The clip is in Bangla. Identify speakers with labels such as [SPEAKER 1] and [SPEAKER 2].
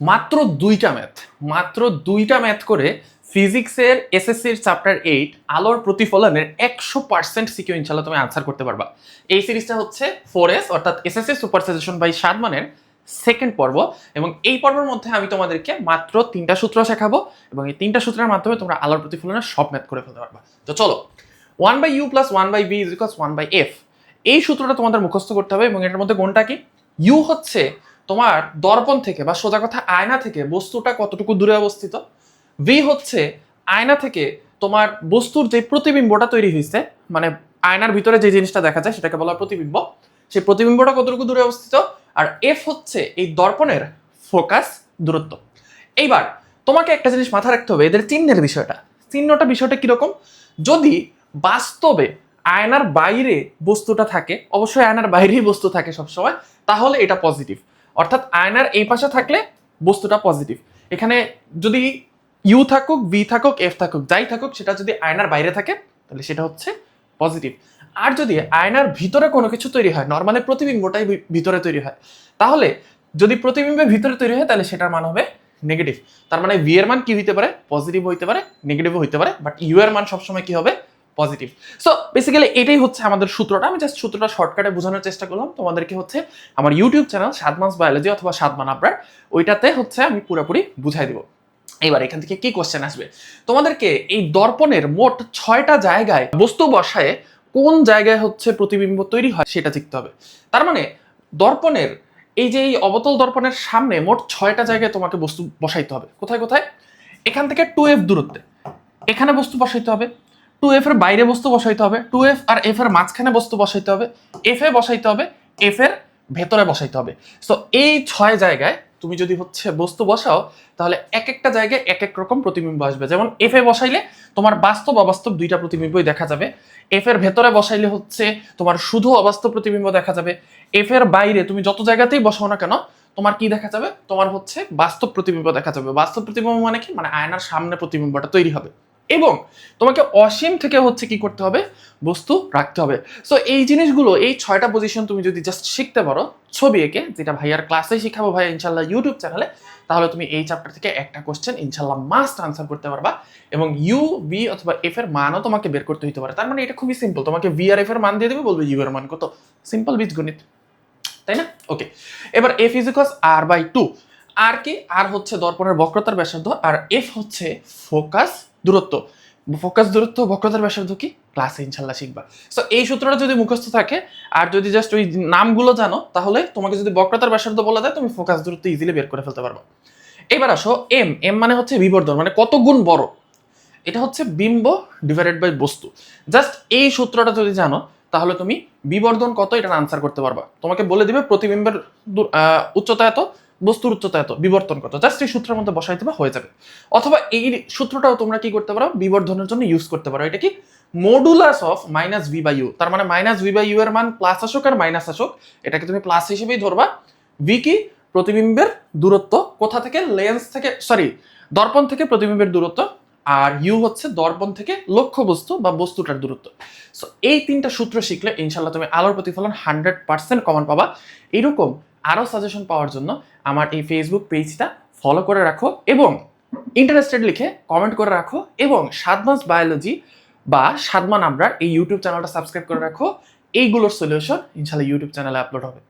[SPEAKER 1] মাত্র দুইটা ম্যাথ মাত্র দুইটা ম্যাথ করে ফিজিক্সের এসএসসির চ্যাপ্টার এইট আলোর প্রতিফলনের একশো পার্সেন্ট সিকিউ ইনশাল্লাহ তুমি আনসার করতে পারবা। এই সিরিজটা হচ্ছে ফোর এস অর্থাৎ এসএসসি সুপার সাজেশন বাই সাদমানের সেকেন্ড পর্ব এবং এই পর্বের মধ্যে আমি তোমাদেরকে মাত্র তিনটা সূত্র শেখাবো এবং এই তিনটা সূত্রের মাধ্যমে তোমরা আলোর প্রতিফলনের সব ম্যাথ করে ফেলতে পারবা। তো চলো one by u plus one by v is one by f এই সূত্রটা তোমাদের মুখস্থ করতে হবে এবং এটার মধ্যে কোনটা কি? ইউ হচ্ছে তোমার দর্পণ থেকে বা সোজা কথা আয়না থেকে বস্তুটা কতটুকু দূরে অবস্থিত? ভি হচ্ছে আয়না থেকে তোমার বস্তুর যে প্রতিবিম্বটা তৈরি হয়েছে মানে আয়নার ভিতরে যে জিনিসটা দেখা যায় সেটাকে বলা প্রতিবিম্ব, সেই প্রতিবিম্বটা কতটুকু দূরে অবস্থিত? আর এফ হচ্ছে এই দর্পণের ফোকাস দূরত্ব। এইবার তোমাকে একটা জিনিস মাথায় রাখতে হবে, এদের চিহ্নের বিষয়টা। চিহ্নটা বিষয়টা কীরকম? যদি বাস্তবে আয়নার বাইরে বস্তুটা থাকে, অবশ্যই আয়নার বাইরেই বস্তু থাকে সবসময়, তাহলে এটা পজিটিভ অর্থাৎ আয়নার এই পাশে থাকলে বস্তুটা পজিটিভ এখানে যদি ইউ থাকুক, ভি থাকুক, এফ থাকুক, যাই থাকুক, সেটা যদি আয়নার বাইরে থাকে, তাহলে সেটা হচ্ছে পজিটিভ আর যদি আয়নার ভিতরে কোনো কিছু তৈরি হয় নর্মালি প্রতিবিম্বটাই ভিতরে তৈরি হয়, তাহলে যদি প্রতিবিম্বের ভিতরে তৈরি হয়, তাহলে সেটার মান হবে নেগেটিভ তার মানে ভি এর মান কি হইতে পারে? পজিটিভ হইতে পারে নেগেটিভ হইতে পারে বাট ইউ এর মান সবসময় কি হবে? পজিটিভ সো বেসিক্যালি এটাই হচ্ছে আমাদের সূত্রটা। আমি জাস্ট সূত্রটা শর্টকাটে বোঝানোর চেষ্টা করলাম। তোমাদেরকে হচ্ছে আমার ইউটিউব চ্যানেল সাদমাস বায়োলজি অথবা সাদমান আপনার ওইটাতে হচ্ছে আমি পুরোপুরি বুঝাই দিব। এবার এখান থেকে কি কোশ্চেন আসবে? তোমাদেরকে এই দর্পণের মোট ছয়টা জায়গায় বস্তু বসায় কোন জায়গায় হচ্ছে প্রতিবিম্ব তৈরি হয় সেটা শিখতে হবে। তার মানে দর্পণের, এই যে এই অবতল দর্পণের সামনে মোট ছয়টা জায়গায় তোমাকে বস্তু বসাইতে হবে। কোথায় কোথায়? এখান থেকে টু এফ দূরত্বে। এখানে বস্তু বসাইতে হবে। টু এফ এর বাইরে বস্তু বসাইতে হবে টু এফ আর এফ এর মাঝখানে বস্তু বসাইতে হবে এফ এ বসাইতে হবে এফ এর ভেতরে বসাইতে হবে। সো এই ছয় জায়গায় তুমি যদি হচ্ছে বস্তু বসাও, তাহলে এক একটা জায়গায় এক এক রকম প্রতিবিম্ব আসবে। যেমন এফ এ বসাইলে তোমার বাস্তব অবাস্তব দুইটা প্রতিবিম্বই দেখা যাবে। এফ এর ভেতরে বসাইলে হচ্ছে তোমার শুধু অবাস্তব প্রতিবিম্ব দেখা যাবে। এফ এর বাইরে তুমি যত জায়গাতেই বসাও না কেন, তোমার কি দেখা যাবে? তোমার হচ্ছে বাস্তব প্রতিবিম্ব দেখা যাবে। বাস্তব প্রতিবিম্ব মানে কি? মানে আয়নার সামনে প্রতিবিম্বটা তৈরি হবে। এবং তোমাকে অসীম থেকে হচ্ছে কি করতে হবে? বস্তু রাখতে হবে। সো এই জিনিসগুলো, এই ছয়টা পজিশন তুমি যদি জাস্ট শিখতে পারো, ছবি এঁকে, যেটা ভাইয়ার ক্লাসে শিখাবো ভাই ইনশাল্লাহ ইউটিউব চ্যানেলে তাহলে তুমি এই চ্যাপ্টার থেকে একটা কোশ্চেন ইনশাল্লাহ মাস্ট আনসার করতে পারবা এবং ইউ বি অথবা এফ এর মানও তোমাকে বের করতে হতে পারে। তার মানে এটা খুবই সিম্পল তোমাকে ভি আর এফ এর মান দিয়ে দেবে, বলবে ইউ এর মান কত? সিম্পল বীজগণিত। তাই না? ওকে এবার f is r by two r কি? আর হচ্ছে দর্পণের বক্রতার ব্যাসার্ধ, আর এফ হচ্ছে ফোকাস দূরত্ব। ফোকাস দূরত্ব, বক্রতার ব্যাসার্ধ কি? ক্লাসে ইনশাল্লাহ শিখবা। সো এই সূত্রটা যদি মুখস্থ থাকে, আর যদি জাস্ট ওই নামগুলো জানো, তাহলে তোমাকে যদি বক্রতার ব্যাসার্ধ বলা যায়, তুমি ফোকাস দূরত্ব ইজিলি বের করে ফেলতে পারবে। এবার আসো এম এম মানে হচ্ছে বিবর্ধন মানে কত গুণ বড়? এটা হচ্ছে বিম্ব ডিভাইডেড বাই বস্তু। জাস্ট এই সূত্রটা যদি জানো, তাহলে তুমি বিবর্ধন কত, এটার আনসার করতে পারবা। তোমাকে বলে দিবে প্রতিবিম্বের উচ্চতা এত বস্তুর উচ্চতা এত, বিবর্তন কত? জাস্ট এই সূত্রের মধ্যে বসাই দেবে হয়ে যাবে। অথবা এই সূত্রটাও তোমরা কি করতে পারো? বিবর্ধনের জন্য ইউজ করতে পারো। এটা কি? Modulus of minus v by u তার মানে মাইনাস ভি বাই ইউ এর মান প্লাস আসুক আর মাইনাস আসুক, এটাকে তুমি প্লাস হিসেবেই ধরবা। ভি কি? প্রতিবিম্বের দূরত্ব কোথা থেকে? লেন্স থেকে সরি দর্পণ থেকে প্রতিবিম্বের দূরত্ব, আর ইউ হচ্ছে দর্পণ থেকে লক্ষ্য বস্তু বা বস্তুটার দূরত্ব। সো এই তিনটা সূত্র শিখলে ইনশাল্লাহ তুমি আলোর প্রতিফলন হান্ড্রেড পার্সেন্ট কমন পাবা। এরকম আরও সাজেশন পাওয়ার জন্য আমার এই ফেসবুক পেজটা ফলো করে রাখো এবং ইন্টারেস্টেড লিখে কমেন্ট করে রাখো এবং সাদমাস বায়োলজি বা সাদমান আবরার এই ইউটিউব চ্যানেলটা সাবস্ক্রাইব করে রাখো। এইগুলোর সলিউশন ইনশাল্লাহ ইউটিউব চ্যানেলে আপলোড হবে।